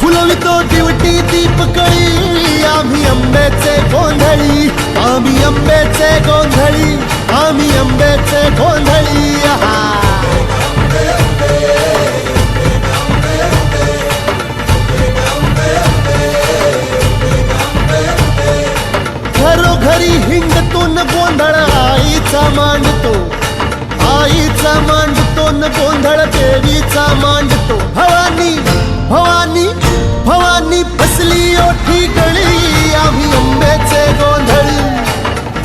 फुलवितो दिवटी दीपकळी. आम्ही आंब्याचे गोंधळी. आम्ही आंब्याचे गोंधळी. आम्ही आंब्याचे गोंधळी. घरोघरी हिंडतो न गोंधळ आईचा मांडतो. आईचा मांडतो न गोंधळ देवीचा मांडतो. भवानी भवानी भवानी फसली ओठी गळी आम्ही अंबेचे गोंधळी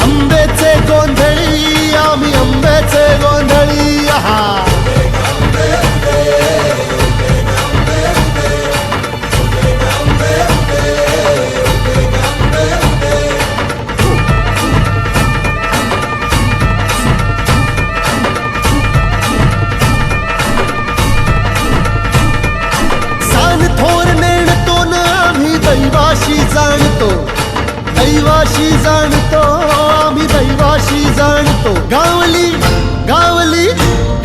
अंबेचे गोंधळी. दैवाशी जाणतो आम्ही दैवाशी जाणतो. गावली गावली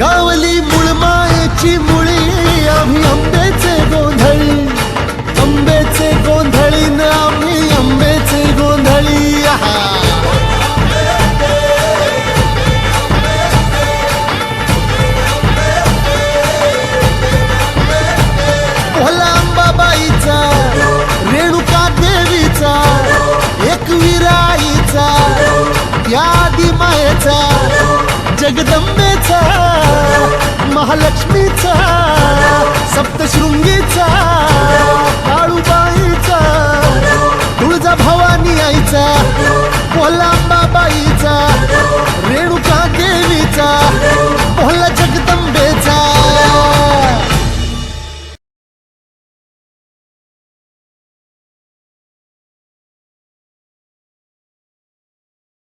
गावली मुळमायेची मुळी. आम्ही आंब्याचे गोंधळी आंब्याचे गोंधळ. सप्तशृंगीचा